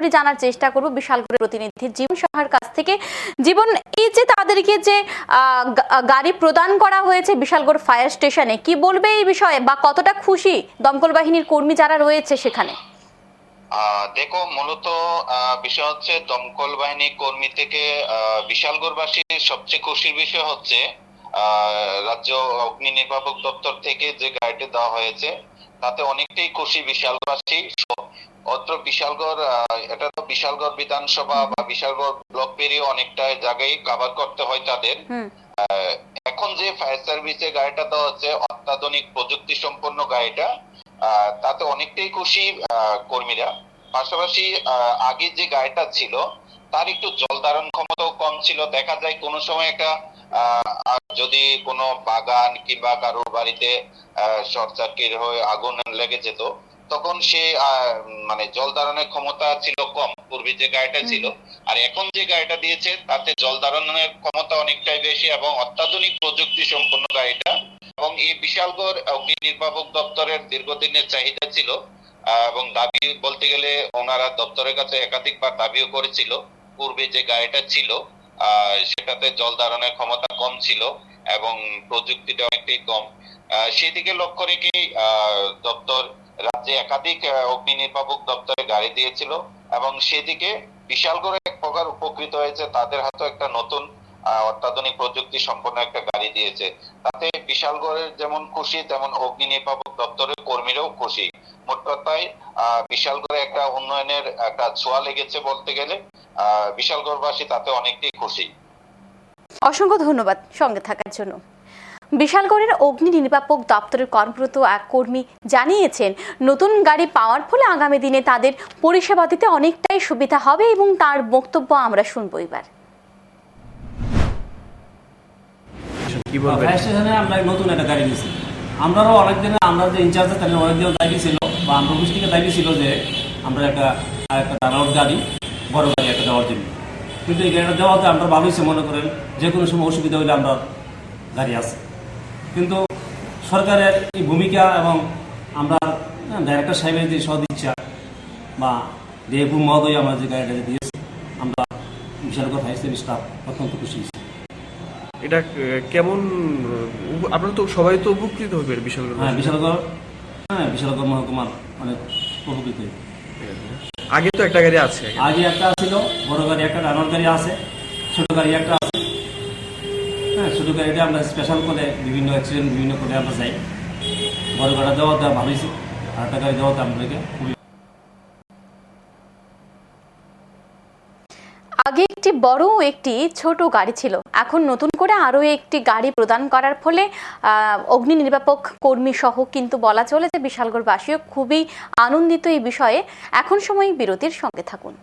জানার চেষ্টা করব বিশালগড়ের প্রতিনিধি জীবন সাহার কাছ থেকে। জীবন এই যে তাদেরকে যে গাড়ি প্রদান করা হয়েছে বিশালগড় ফায়ার স্টেশনে কি বলবে এই বিষয়ে বা কতটা খুশি দমকল বাহিনীর কর্মী যারা রয়েছে সেখানে? দেখো মূলত বিষয় হচ্ছে দমকল বাহিনী কর্মী থেকে আহ, বিশালগড়বাসীর সবচেয়ে খুশির বিষয় হচ্ছে রাজ্য অগ্নি নির্বাপক দপ্তর থেকে যে গাড়িটি দেওয়া হয়েছে তাতে অনেকটাই খুশি বিশালবাসী। অত্র বিশালগড় এটা তো বিশালগড় বিধানসভা বা বিশালগড় ব্লক পেরিয়ে অনেকটা জায়গায় কাভার করতে হয় তাদের। এখন যে ফায়ার সার্ভিসের গাড়িটা দেওয়া হচ্ছে অত্যাধুনিক প্রযুক্তি সম্পন্ন গাড়িটা তাতে অনেকটাই খুশি কর্মীরা। পাশাপাশি আহ, আগে যে গাড়িটা ছিল তার একটু জল ধারণ ক্ষমতাও কম ছিল। দেখা যায় কোনো সময় একটা যদি কোনো বাগান কিংবা কারও বাড়িতে শর্ট সার্কিট হয়ে আগুন লেগে যেত তখন সে আহ, মানে জল ধারণের ক্ষমতা ছিল কম পূর্বে যে গাড়িটা ছিল। আর এখন যে গাড়িটা দিয়েছে তাতে জল ধারণের ক্ষমতা অনেকটাই বেশি এবং অত্যাধুনিক প্রযুক্তি সম্পন্ন গাড়িটা এবং এই বিশালগড় অগ্নি নির্বাপক দপ্তরের দীর্ঘদিনের চাহিদা ছিল এবং দাবি বলতে গেলে ওনারা দপ্তরের কাছে একাধিকবার দাবিও করেছিল পূর্বে যে গাড়িটা ছিল আহ, সেটাতে জল ধারণের ক্ষমতা কম ছিল এবং প্রযুক্তিটা অনেকটাই কম। আহ, সেদিকে লক্ষ্য রেখেই আহ, দপ্তর রাজ্যে একাধিক অগ্নি নির্বাপক দপ্তরে গাড়ি দিয়েছিল এবং সেদিকে বিশালগড়ে এক প্রকার উপকৃত হয়েছে। তাদের হাতে একটা নতুন অত্যাধুনিক প্রযুক্তি সম্পন্ন একটা গাড়ি দিয়েছে। তাতে বিশালগড়ের যেমন খুশি, তেমন অগ্নি নির্বাপক দপ্তরের কর্মীরাও খুশি। মোট কথায় বিশালগড়ে একটা উন্নয়নের একটা ছোঁয়া লেগেছে বলতে গেলে। বিশালগড়বাসী তাতে অনেকটাই খুশি। অসংখ্য ধন্যবাদ সঙ্গে থাকার জন্য। বিশালগড়ের অগ্নি নির্বাপক দপ্তরের কর্মরত এক কর্মী জানিয়েছেন নতুন গাড়ি পাওয়ার ফলে আগামী দিনে তাদের পরিষেবা দিতে অনেকটাই সুবিধা হবে এবং তার বক্তব্য আমরা শুনব এবার। কি বলবেন? ফায়ার স্টেশনে আমরা নতুন একটা গাড়ি নিয়েছি। আমরাও অনেক দিনে আমরা যে ইনচার্জ তাদের অনেক দিন দাবি ছিল বা আমরা অফিস থেকে দাবি ছিল যে আমরা একটা একটা দাঁড়ানোর গাড়ি বড় গাড়ি একটা দেওয়ার জন্য। কিন্তু এই গাড়িটা দেওয়াতে আমরা ভালোই সে মনে করেন যে কোনো সময় অসুবিধা হলে আমরা গাড়ি আছে। কিন্তু সরকারের এই ভূমিকা এবং আমরা ডাইরেক্টর সাহেবের যে সদিচ্ছা বা ভূ মহোদয় আমরা যে গাড়িটা দিয়েছি আমরা বিশালগড় ফায়ার সার্ভিস স্টাফ অত্যন্ত খুশি। এটা কেমন আপনারা তো সবাই তো উপকৃত হবে বিশালগড় হ্যাঁ বিশালগড় হ্যাঁ বিশালগড় মহকুমার অনেক উপকৃত আগে তো একটা গাড়ি আছে। আগে একটা ছিল বড় গাড়ি একটা রানার গাড়ি আছে ছোট গাড়ি একটা আছে। হ্যাঁ ছোট গাড়িটা আমরা স্পেশাল করে বিভিন্ন অ্যাক্সিডেন্ট বিভিন্ন করে আমরা যাই। বড় গাড়ি দেওয়াতে ভালো হয়েছে আর একটা গাড়ি দেওয়াতে আমাদেরকে খুবই আগে একটি বড় একটি ছোট গাড়ি ছিল। এখন নতুন করে আরও একটি গাড়ি প্রদান করার ফলে অগ্নি নির্বাপক কর্মী সহ কিন্তু বলা চলে যে বিশালগড়বাসীও খুবই আনন্দিত এই বিষয়ে। এখন সময় বিরতির সঙ্গে থাকুন।